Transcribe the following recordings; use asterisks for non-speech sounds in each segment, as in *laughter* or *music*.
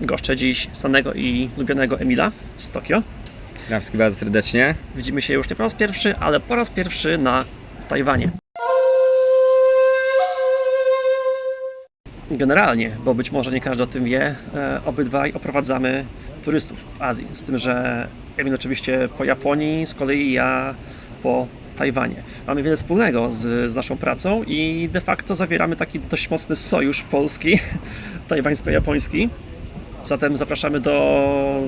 Goszczę dziś znanego i lubianego Emila z Tokio. Witam wszystkich bardzo serdecznie. Widzimy się już nie po raz pierwszy, ale po raz pierwszy na Tajwanie. Generalnie, bo być może nie każdy o tym wie, e, obydwaj oprowadzamy turystów w Azji. Z tym, że Emil oczywiście po Japonii, z kolei ja po Tajwanie. Mamy wiele wspólnego z, z naszą pracą i de facto zawieramy taki dość mocny sojusz polski, *laughs* tajwańsko-japoński. Zatem zapraszamy do,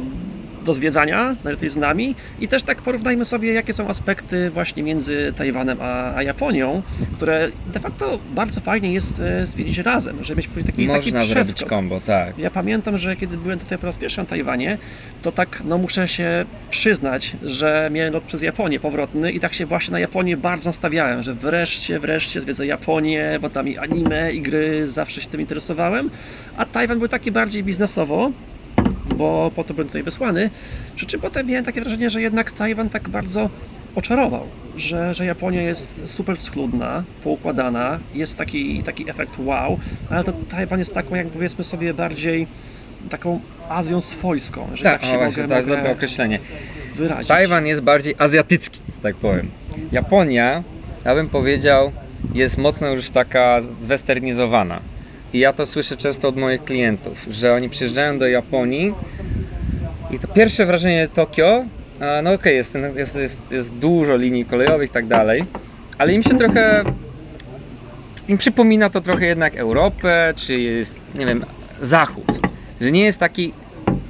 do zwiedzania, najlepiej z nami i też tak porównajmy sobie, jakie są aspekty właśnie między Tajwanem a, a Japonią, które de facto bardzo fajnie jest e, zwiedzić razem, żeby mieć taki, taki Można zrobić przeskok. kombo, tak. Ja pamiętam, że kiedy byłem tutaj po raz pierwszy na Tajwanie, to tak, no muszę się przyznać, że miałem lot przez Japonię powrotny i tak się właśnie na Japonię bardzo nastawiałem, że wreszcie, wreszcie zwiedzę Japonię, bo tam i anime, i gry, zawsze się tym interesowałem, a Tajwan był taki bardziej biznesowo, bo po to byłem tutaj wysłany, przy czym potem miałem takie wrażenie, że jednak Tajwan tak bardzo oczarował, że, że Japonia jest super schludna, poukładana, jest taki, taki efekt wow, ale to Tajwan jest taką, jak powiedzmy sobie, bardziej taką Azją swojską, że tak, Tak, się o, właśnie, mogę, to jest dobre określenie. wyrazić. Tajwan jest bardziej azjatycki, tak powiem. Japonia, ja bym powiedział, jest mocno już taka zwesternizowana. I ja to słyszę często od moich klientów, że oni przyjeżdżają do Japonii i to pierwsze wrażenie Tokio, no okej, jest, ten- jest, jest, jest dużo linii kolejowych i tak dalej, ale im się trochę, im przypomina to trochę jednak Europę, czy jest, nie wiem, Zachód, że nie jest taki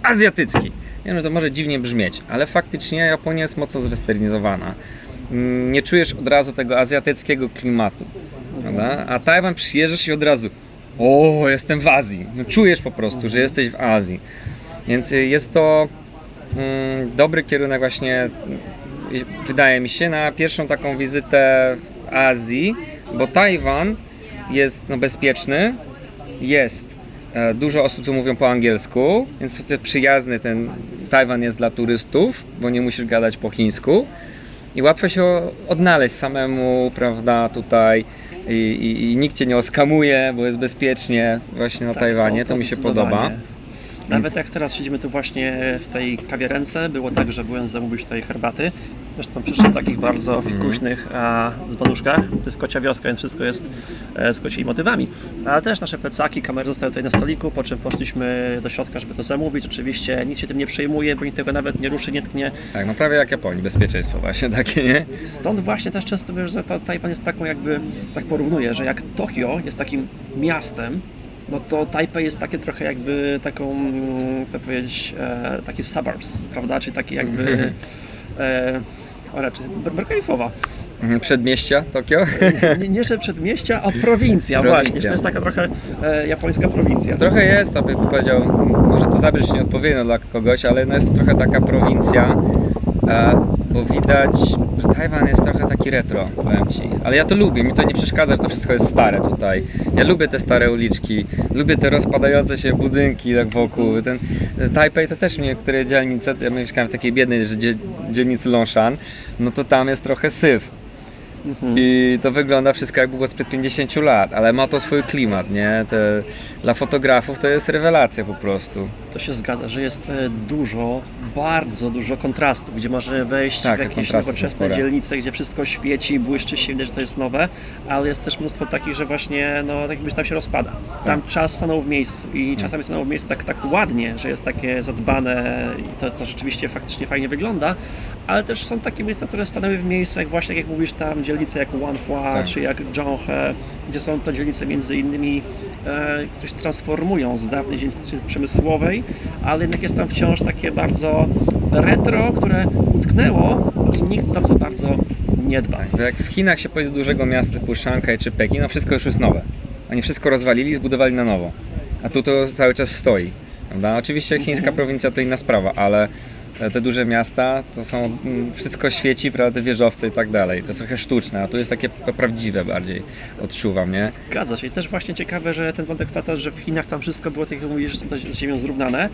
azjatycki. Wiem, że to może dziwnie brzmieć, ale faktycznie Japonia jest mocno zwesternizowana. Mm, Nie czujesz od razu tego azjatyckiego klimatu. Prawda? A Tajwan przyjeżdżasz i od razu o, jestem w Azji. No, czujesz po prostu, że jesteś w Azji. Więc y, jest to mm, dobry kierunek właśnie, wydaje mi się, na pierwszą taką wizytę w Azji, bo Tajwan jest no, bezpieczny, jest e, dużo osób, co mówią po angielsku, więc jest przyjazny ten Tajwan jest dla turystów, bo nie musisz gadać po chińsku i łatwo się odnaleźć samemu, prawda, tutaj i, i, i nikt cię nie oskamuje, bo jest bezpiecznie właśnie na Tak, Tajwanie, to, mi się podoba. Nawet jak teraz siedzimy tu właśnie w tej kawiarence, było tak, że byłem zamówić tutaj herbaty. Zresztą przyszedł takich bardzo Mhm. fikuśnych a, z. To jest kocia wioska, więc wszystko jest e, z kocimi motywami. Ale też nasze plecaki, kamery zostały tutaj na stoliku, po czym poszliśmy do środka, żeby to zamówić. Oczywiście nic się tym nie przejmuje, bo nikt tego nawet nie ruszy, nie tknie. Tak, no prawie jak Japonii, bezpieczeństwo właśnie *laughs* takie, nie? Stąd właśnie też często mówię, że to Tajwan jest taką jakby, tak porównuję, że jak Tokio jest takim miastem, no to Tajpej jest takie trochę jakby taką, to powiedzieć, e, taki suburbs, prawda? Czyli taki jakby, e, o raczej, br- brakuje mi słowa. Mhm, Przedmieścia Tokio. Nie, nie że przedmieścia, a prowincja, Prowincja. właśnie, to jest taka trochę e, japońska prowincja. Trochę jest, to bym powiedział, może to zabrzeć nieodpowiednio dla kogoś, ale no jest to trochę taka prowincja, e, bo widać, że Tajwan jest trochę taki retro, powiem Ci. Ale ja to lubię, mi to nie przeszkadza, że to wszystko jest stare tutaj. Ja lubię te stare uliczki, lubię te rozpadające się budynki tak wokół. Ten Tajpej to też niektóre dzielnice, ja mieszkałem w takiej biednej że dzie, dzielnicy Longshan, no to tam jest trochę syf. Mhm. I to wygląda wszystko jak było sprzed 50 lat, ale ma to swój klimat, nie? Te, dla fotografów to jest rewelacja po prostu. To się zgadza, że jest e, dużo, bardzo dużo kontrastu, gdzie możemy wejść Tak, w jakieś nowoczesne dzielnice, gdzie wszystko świeci, błyszczy się, widać, że to jest nowe, ale jest też mnóstwo takich, że właśnie, no, tak jakbyś tam się rozpada. Tam czas stanął w miejscu i czasami stanął w miejscu tak, tak ładnie, że jest takie zadbane i to, to rzeczywiście faktycznie fajnie wygląda, ale też są takie miejsca, które stanęły w miejscu, jak właśnie, tak jak mówisz, tam dzielnice jak Wanhua, Tak. czy jak Zhonghe, gdzie są to dzielnice między innymi, e, które się transformują z dawnej dzielnicy przemysłowej, ale jednak jest tam wciąż takie bardzo retro, które utknęło i nikt tam za bardzo nie dba. Bo jak w Chinach się pojedzie do dużego miasta typu Szanghaj czy Pekin, no wszystko już jest nowe. Oni wszystko rozwalili i zbudowali na nowo. A tu to cały czas stoi. Prawda? Oczywiście chińska prowincja to inna sprawa, ale te duże miasta to są, mm, wszystko świeci, prawda, wieżowce i tak dalej. To jest trochę sztuczne, a tu jest takie prawdziwe bardziej, odczuwam, nie? Zgadza się. I też właśnie ciekawe, że ten wątek tata, że w Chinach tam wszystko było, tak jak mówisz, z ziemią zrównane.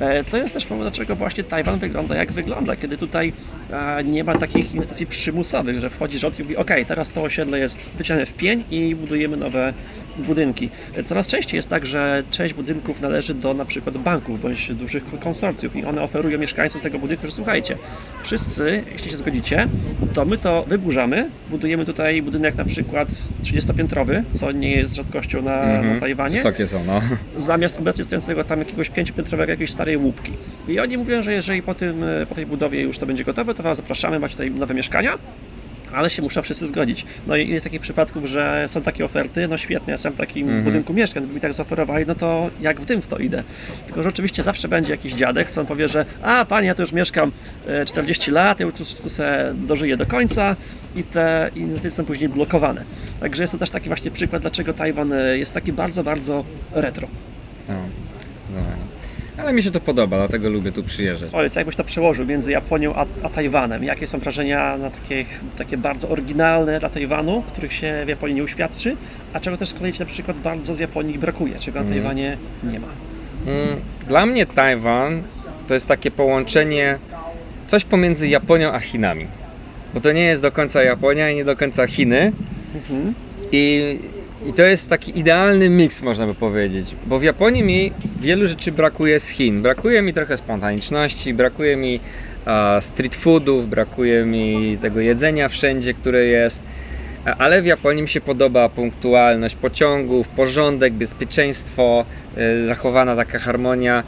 E, To jest też powód, dlaczego właśnie Tajwan wygląda jak wygląda, kiedy tutaj e, nie ma takich inwestycji przymusowych, że wchodzi rząd i mówi, ok, teraz to osiedle jest wycięte w pień i budujemy nowe budynki. Coraz częściej jest tak, że część budynków należy do na przykład banków bądź dużych konsorcjów i one oferują mieszkańcom tego budynku, że słuchajcie, wszyscy, jeśli się zgodzicie, to my to wyburzamy, budujemy tutaj budynek na przykład 30-piętrowy, co nie jest rzadkością na, Mhm. na Tajwanie, Wysokie są, no. zamiast obecnie stojącego tam jakiegoś pięciopiętrowego jakiejś starej łupki. I oni mówią, że jeżeli po, tym, e, po tej budowie już to będzie gotowe, to Was zapraszamy, macie tutaj nowe mieszkania, ale się muszą wszyscy zgodzić. No i jest takich przypadków, że są takie oferty, no świetnie, ja sam w takim Mhm. budynku mieszkam, gdyby mi tak zaoferowali, no to jak w tym w to idę. Tylko, że oczywiście zawsze będzie jakiś dziadek, co on powie, że a panie, ja tu już mieszkam e, 40 lat, ja już tu, tu se dożyję do końca i te inwestycje są później blokowane. Także jest to też taki właśnie przykład, dlaczego Tajwan e, jest taki bardzo, bardzo retro. Ale mi się to podoba, dlatego lubię tu przyjeżdżać. Powiedz, jakbyś to przełożył między Japonią a, a Tajwanem? Jakie są wrażenia na takich, takie bardzo oryginalne dla Tajwanu, których się w Japonii nie uświadczy, a czego też z kolei na przykład bardzo z Japonii brakuje, czego na Mhm. Tajwanie nie ma? Mm, Dla mnie Tajwan to jest takie połączenie coś pomiędzy Japonią a Chinami. Bo to nie jest do końca Japonia i nie do końca Chiny. Mhm. I, I to jest taki idealny miks, można by powiedzieć. Bo w Japonii mi wielu rzeczy brakuje z Chin. Brakuje mi trochę spontaniczności, brakuje mi street foodów, brakuje mi tego jedzenia wszędzie, które jest. Ale w Japonii mi się podoba punktualność pociągów, porządek, bezpieczeństwo, y, zachowana taka harmonia.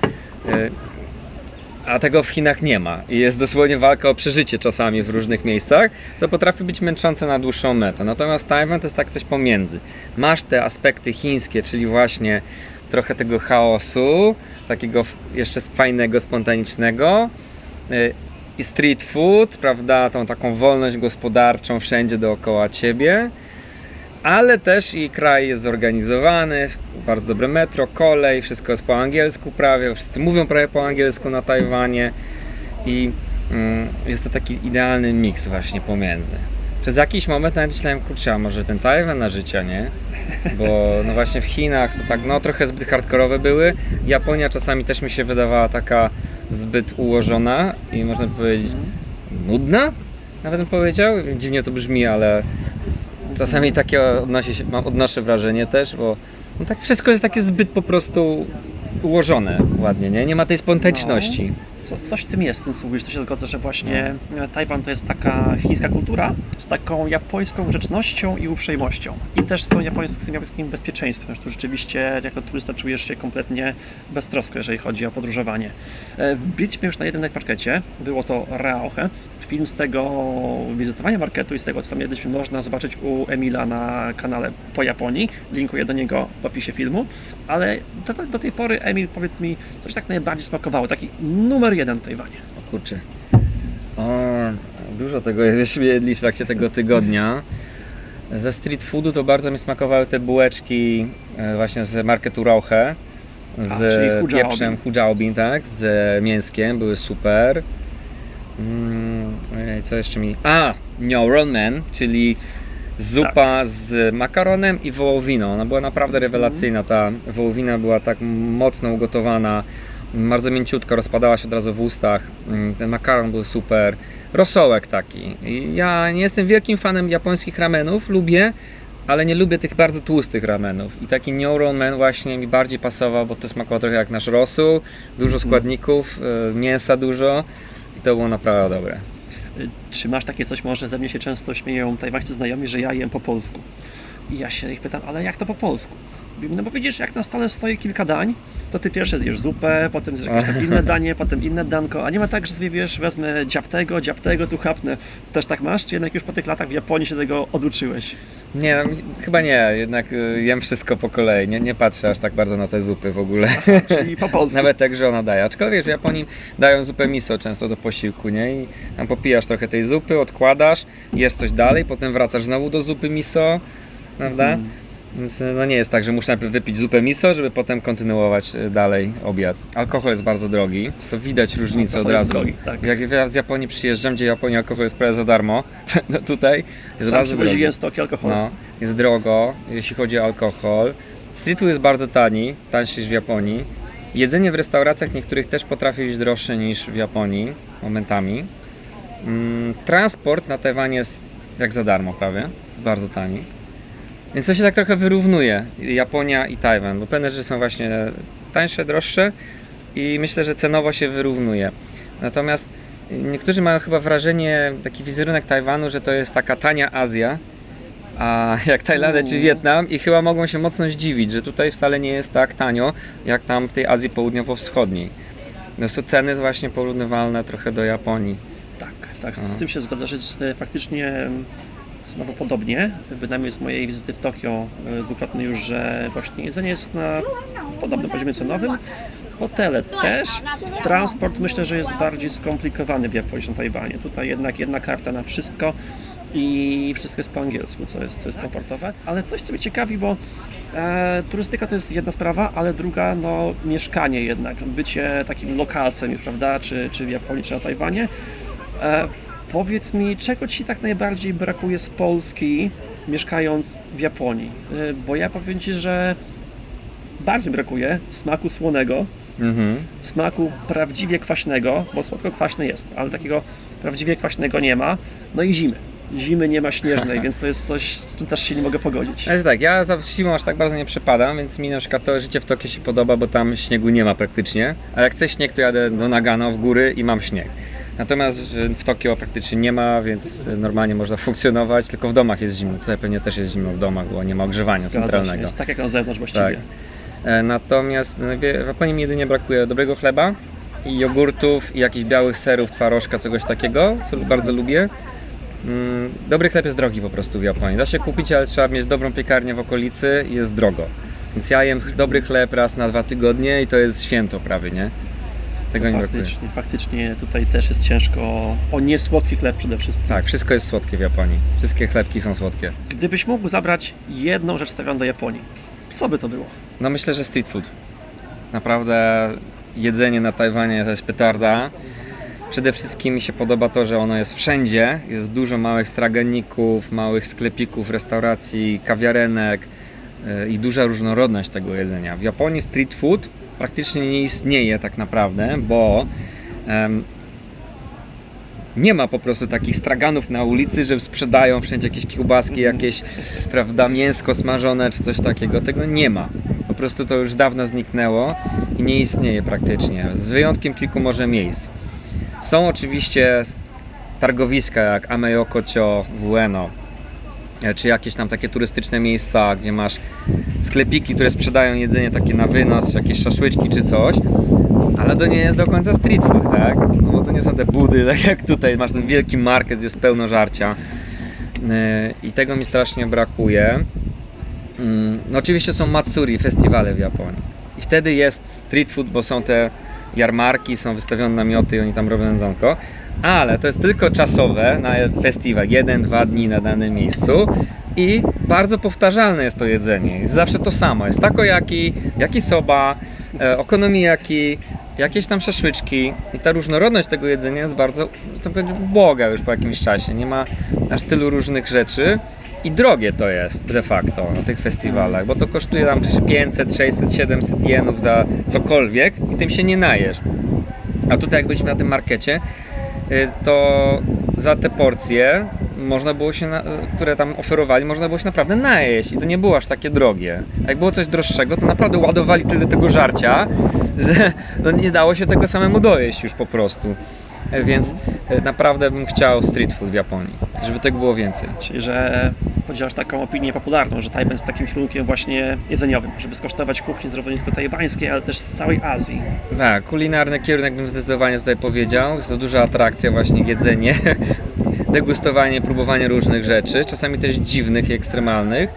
A tego w Chinach nie ma. I jest dosłownie walka o przeżycie czasami w różnych miejscach, co potrafi być męczące na dłuższą metę. Natomiast Tajwan to jest tak coś pomiędzy. Masz te aspekty chińskie, czyli właśnie trochę tego chaosu, takiego jeszcze fajnego, spontanicznego. y, I street food, prawda, tą taką wolność gospodarczą wszędzie dookoła ciebie. Ale też i kraj jest zorganizowany, bardzo dobre metro, kolej, wszystko jest po angielsku prawie, wszyscy mówią prawie po angielsku na Tajwanie i mm, jest to taki idealny miks właśnie pomiędzy. Przez jakiś moment nawet myślałem, kurczę, a może ten Tajwan na życia, nie? Bo no właśnie w Chinach to tak, no trochę zbyt hardkorowe były. Japonia czasami też mi się wydawała taka zbyt ułożona i można powiedzieć nudna, nawet bym powiedział. Dziwnie to brzmi, ale czasami takie odnosi się, odnoszę wrażenie też, bo no tak wszystko jest takie zbyt po prostu ułożone ładnie, nie? Nie ma tej spontaniczności. Co, coś w tym jest, tym co mówisz, to się zgodzę, że właśnie e, Tajwan to jest taka chińska kultura z taką japońską grzecznością i uprzejmością. I też z tą japońskim, japońskim bezpieczeństwem, że tu rzeczywiście jako turysta czujesz się kompletnie beztrosko, jeżeli chodzi o podróżowanie. E, Byliśmy już na jednym night markecie, było to Raoche. Film z tego wizytowania marketu i z tego, co tam jedliśmy, można zobaczyć u Emila na kanale po Japonii. Linkuję do niego w opisie filmu. Ale do, do tej pory, Emil, powiedz mi, coś tak najbardziej smakowało, taki numer jeden w Tajwanie. O kurczę. O, dużo tego *laughs* żeśmy jedli w trakcie tego tygodnia. Ze street foodu to bardzo mi smakowały te bułeczki e, właśnie z marketu Rauche. Z A, pieprzem hujaobin, tak? Z mięskiem, były super. Mm, co jeszcze mi... A! Neuron czyli zupa Tak. z makaronem i wołowiną. Ona była naprawdę rewelacyjna. Ta wołowina była tak mocno ugotowana, bardzo mięciutka, rozpadała się od razu w ustach. Mm, Ten makaron był super. Rosołek taki. Ja nie jestem wielkim fanem japońskich ramenów, lubię, ale nie lubię tych bardzo tłustych ramenów. I taki Neuron Man właśnie mi bardziej pasował, bo to smakowało trochę jak nasz rosół, dużo składników, y, mięsa dużo to było naprawdę dobre. Czy masz takie coś, może ze mnie się często śmieją tajwańscy znajomi, że ja jem po polsku. I ja się ich pytam, ale jak to po polsku? Mówię, No bo widzisz, jak na stole stoi kilka dań, to ty pierwsze zjesz zupę, potem zjesz jakieś tam inne *laughs* danie, potem inne danko, a nie ma tak, że sobie wiesz, wezmę dziab tego, dziab tego, tu chapnę. Też tak masz? Czy jednak już po tych latach w Japonii się tego oduczyłeś? Nie, no, chyba nie, jednak y, jem wszystko po kolei, nie, nie patrzę aż tak bardzo na te zupy w ogóle. Czyli po polsku. *laughs* Nawet tak, że ona daje. Aczkolwiek w Japonii dają zupę miso często do posiłku, nie? I tam popijasz trochę tej zupy, odkładasz, jesz coś dalej, potem wracasz znowu do zupy miso, prawda? Mhm. Więc no nie jest tak, że muszę najpierw wypić zupę miso, żeby potem kontynuować y, dalej obiad. Alkohol jest bardzo drogi, to widać różnicę od Alkohol jest razu. drogi, tak. Jak ja z Japonii przyjeżdżam, gdzie w Japonii alkohol jest prawie za darmo, to *laughs* tutaj jest Sam bardzo drogi. przywoziłem stoki alkoholu. No, jest drogo, jeśli chodzi o alkohol. Street food jest bardzo tani, tańszy niż w Japonii. Jedzenie w restauracjach niektórych też potrafi być droższe niż w Japonii momentami. Mm, transport na Tajwanie jest jak za darmo prawie, jest bardzo tani. Więc to się tak trochę wyrównuje, Japonia i Tajwan, bo rzeczy są właśnie tańsze, droższe i myślę, że cenowo się wyrównuje. Natomiast niektórzy mają chyba wrażenie, taki wizerunek Tajwanu, że to jest taka tania Azja, a *laughs* jak Tajlandia czy Wietnam i chyba mogą się mocno zdziwić, że tutaj wcale nie jest tak tanio, jak tam w tej Azji Południowo-Wschodniej. No są ceny właśnie porównywalne trochę do Japonii. Tak, tak, z, z tym się zgodzę, że faktycznie cenowo podobnie. Bynajmniej z mojej wizyty w Tokio e, dwukrotnie już, że właśnie jedzenie jest na podobnym poziomie cenowym. Hotele też. Transport myślę, że jest bardziej skomplikowany w Japonii na Tajwanie. Tutaj jednak jedna karta na wszystko i wszystko jest po angielsku, co jest, co jest komfortowe. Ale coś, co mnie ciekawi, bo e, turystyka to jest jedna sprawa, ale druga, no mieszkanie jednak, bycie takim lokalsem już, prawda, czy, czy w Japonii, czy na Tajwanie. E, powiedz mi, czego Ci tak najbardziej brakuje z Polski, mieszkając w Japonii? E, bo ja powiem Ci, że bardziej brakuje smaku słonego, Mhm. smaku prawdziwie kwaśnego, bo słodko-kwaśny jest, ale takiego prawdziwie kwaśnego nie ma. No i zimy. Zimy nie ma śnieżnej, *laughs* więc to jest coś, z czym też się nie mogę pogodzić. Ale tak, ja za zimą aż tak bardzo nie przepadam, więc mi na przykład to życie w Tokio się podoba, bo tam śniegu nie ma praktycznie. A jak chcę śnieg, to jadę do Nagano w góry i mam śnieg. Natomiast w- w Tokio praktycznie nie ma, więc normalnie można funkcjonować, tylko w domach jest zimno. Tutaj pewnie też jest zimno w domach, bo nie ma ogrzewania Zgadza się, centralnego. jest tak jak na zewnątrz właściwie. Tak. Natomiast no, w Japonii mi jedynie brakuje dobrego chleba i jogurtów i jakichś białych serów, twarożka, czegoś takiego, co bardzo lubię. Mm, Dobry chleb jest drogi po prostu w Japonii. Da się kupić, ale trzeba mieć dobrą piekarnię w okolicy i jest drogo. Więc ja jem dobry chleb raz na dwa tygodnie i to jest święto prawie, nie? Tego nie brakuje. faktycznie, faktycznie tutaj też jest ciężko o, niesłodki chleb przede wszystkim. Tak, wszystko jest słodkie w Japonii. Wszystkie chlebki są słodkie. Gdybyś mógł zabrać jedną rzecz stawioną do Japonii, co by to było? No myślę, że street food. Naprawdę jedzenie na Tajwanie to jest petarda. Przede wszystkim mi się podoba to, że ono jest wszędzie. Jest dużo małych straganików, małych sklepików, restauracji, kawiarenek yy, i duża różnorodność tego jedzenia. W Japonii street food praktycznie nie istnieje tak naprawdę, bo em, nie ma po prostu takich straganów na ulicy, że sprzedają wszędzie jakieś kiełbaski, jakieś prawda, mięsko smażone czy coś takiego. Tego nie ma. Po prostu to już dawno zniknęło i nie istnieje praktycznie. Z wyjątkiem kilku może miejsc. Są oczywiście targowiska jak Ameyokocho w Ueno, e, czy jakieś tam takie turystyczne miejsca, gdzie masz sklepiki, które sprzedają jedzenie takie na wynos, jakieś szaszłyczki czy coś, ale to nie jest do końca street food, tak? No bo to nie są te budy, *laughs* tak jak tutaj. Masz ten wielki market, gdzie jest pełno żarcia. Yy, i tego mi strasznie brakuje. Mm, No oczywiście są matsuri, festiwale w Japonii. I wtedy jest street food, bo są te jarmarki, są wystawione namioty i oni tam robią jedzonko, ale to jest tylko czasowe na festiwal, jeden, dwa dni na danym miejscu i bardzo powtarzalne jest to jedzenie. Jest zawsze to samo. Jest takoyaki, jaki soba, e, okonomiyaki, jakieś tam szaszłyczki i ta różnorodność tego jedzenia jest bardzo, powiem, uboga już po jakimś czasie. Nie ma aż tylu różnych rzeczy i drogie to jest de facto na tych festiwalach, bo to kosztuje tam 500, 600, 700 jenów za cokolwiek i tym się nie najesz. A tutaj jak byliśmy na tym markecie, to za te porcje można było się, na, które tam oferowali, można było się naprawdę najeść i to nie było aż takie drogie. A jak było coś droższego, to naprawdę ładowali tyle tego żarcia, *laughs* że no nie dało się tego samemu dojeść już po prostu. E, Więc e, naprawdę bym chciał street food w Japonii, żeby tego było więcej. Czyli, że podzielasz taką opinię popularną, że Tajwan jest takim kierunkiem właśnie jedzeniowym, żeby skosztować kuchni zarówno nie tylko tajwańskiej, ale też z całej Azji. Tak, kulinarny kierunek bym zdecydowanie tutaj powiedział. Jest to duża atrakcja właśnie jedzenie, *laughs* degustowanie, próbowanie różnych rzeczy, czasami też dziwnych i ekstremalnych.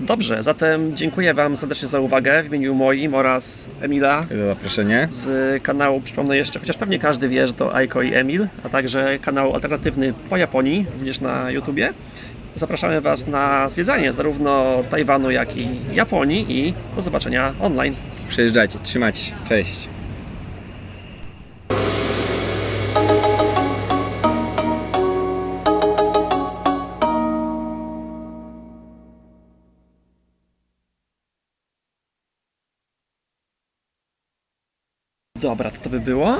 Dobrze, zatem dziękuję Wam serdecznie za uwagę w imieniu moim oraz Emila Za zaproszenie. z kanału, przypomnę jeszcze, chociaż pewnie każdy wie, że to Aiko i Emil, a także kanał alternatywny po Japonii, również na YouTubie. Zapraszamy Was na zwiedzanie zarówno Tajwanu, jak i Japonii i do zobaczenia online. Przyjeżdżajcie, trzymajcie. Cześć. Dobra, to to by było.